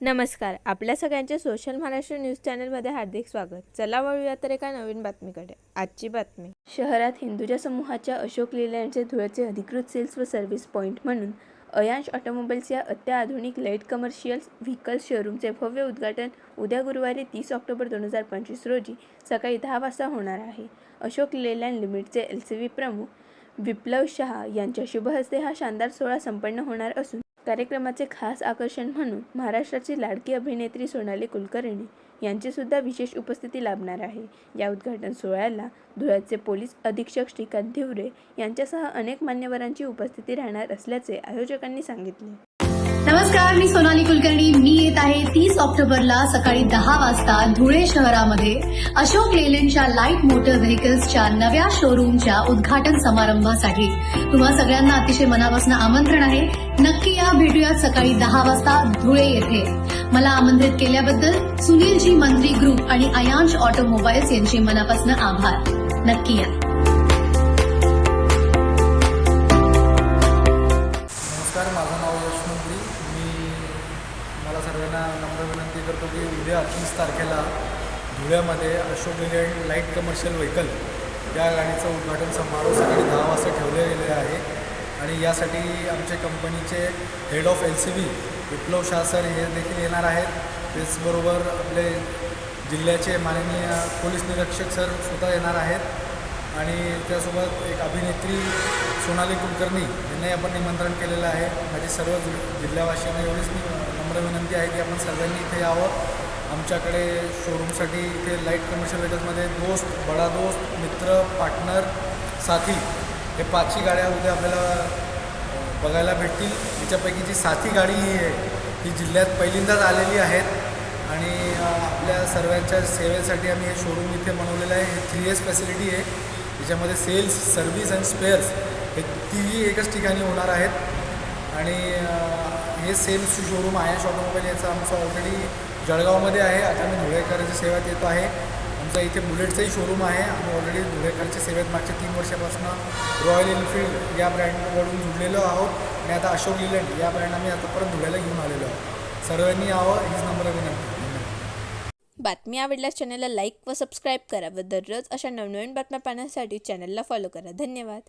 नमस्कार आपल्या सगळ्यांचे सोशल महाराष्ट्र न्यूज चॅनलमध्ये हार्दिक स्वागत. चला वळूया तर एका नवीन बातमीकडे. आजची बातमी. शहरात हिंदुजा समूहाच्या अशोक लेलँडचे धुळ्याचे अधिकृत सेल्स व सर्व्हिस पॉईंट म्हणून अयांश ऑटोमोबाईल्स या अत्याधुनिक लाइट कमर्शियल व्हेकल्स शोरूमचे भव्य उद्घाटन उद्या गुरुवारी तीस ऑक्टोबर दोन हजार पंचवीस रोजी सकाळी दहा वाजता होणार आहे. अशोक लेलँड लिमिटचे एल सी व्ही प्रमुख विप्लव शहा यांच्या शुभहस्ते हा शानदार सोहळा संपन्न होणार असून कार्यक्रमाचे खास आकर्षण म्हणून महाराष्ट्राची लाडकी अभिनेत्री सोनाली कुलकर्णी यांची सुद्धा विशेष उपस्थिती लाभणार आहे. या उद्घाटन सोहळ्याला धुळ्याचे पोलीस अधीक्षक श्रीकांत धिवरे यांच्यासह अनेक मान्यवरांची उपस्थिती राहणार असल्याचे आयोजकांनी सांगितले. नमस्कार मी सोनाली कुलकर्णी. मी आहे तीस ऑक्टोबरला सकाळी दहा वाजता धुळे शहरामध्ये अशोक लेलँडच्या लाइट मोटर व्हेकल्सच्या नव्या शोरूमच्या उद्घाटन समारंभासाठी. तुम्हा सगळ्यांना अतिशय मनापासून आमंत्रण आहे. नक्की या भेटूयात सकाळी दहा वाजता धुळे येथे. मला आमंत्रित केल्याबद्दल सुनीलजी मंत्री ग्रुप आणि अयांश ऑटोमोबाईल्स यांचे मनापासून आभार. नक्की या. सर्वांना नम्र विनंती करतो की उद्या तीस तारखेला धुळ्यामध्ये Ashok Leyland light commercial vehicle या गाडीचं उद्घाटन समारोह सकाळी दहा वाजता ठेवले गेले आहे. आणि यासाठी आमच्या कंपनीचे head of L C B Viplav Shah sir हे देखील येणार आहेत. त्याचबरोबर आपले जिल्ह्याचे माननीय पोलीस निरीक्षक सर सुद्धा येणार आहेत. आणि त्यासोबत एक अभिनेत्री सोनाली कुलकर्णी यांनाही आपण निमंत्रण केलेलं आहे. माझी सर्व जि- जिल्हावासियांना एवढीच मी नम्र विनंती आहे की आपण सर्वांनी इथे यावं. आमच्याकडे शोरूमसाठी इथे लाइट कमर्शियल व्हेकल्समध्ये दोस्त बडा दोस्त मित्र पार्टनर साथी हे पाचही गाड्या उद्या आपल्याला बघायला भेटतील. तिच्यापैकी जी साथी गाडी ही आहे ही जिल्ह्यात पहिल्यांदाच आलेली आहेत. आणि आपल्या सर्वांच्या सेवेसाठी आम्ही हे शोरूम इथे बनवलेलं आहे. हे थ्री एस फॅसिलिटी आहे. त्याच्यामध्ये सेल्स सर्व्हिस अँड स्पेअर्स हे तिन्ही एकाच ठिकाणी होणार आहेत. आणि हे सेल्स शोरूम आहे. शॉटोमोबाईल याचं आमचं ऑलरेडी जळगावमध्ये आहे. आता आम्ही धुळेकरांच्या सेवेत येतो आहे. आमचा इथे बुलेटचंही शोरूम आहे. आम्ही ऑलरेडी धुळेकरच्या सेवेत मागच्या तीन वर्षापासून रॉयल एनफिल्ड या ब्रँडकडून जुडलेलो आहोत. आणि आता अशोक लिलंड या ब्रँड आम्ही आता परत धुळ्याला घेऊन आलेलो आहोत. सर्वांनी यावं हीच नंबर विनंती. बातमी आवडल्यास चॅनलला लाईक व सबस्क्राईब करा व दररोज अशा नवनवीन बातम्या पाहण्यासाठी चॅनलला फॉलो करा. धन्यवाद.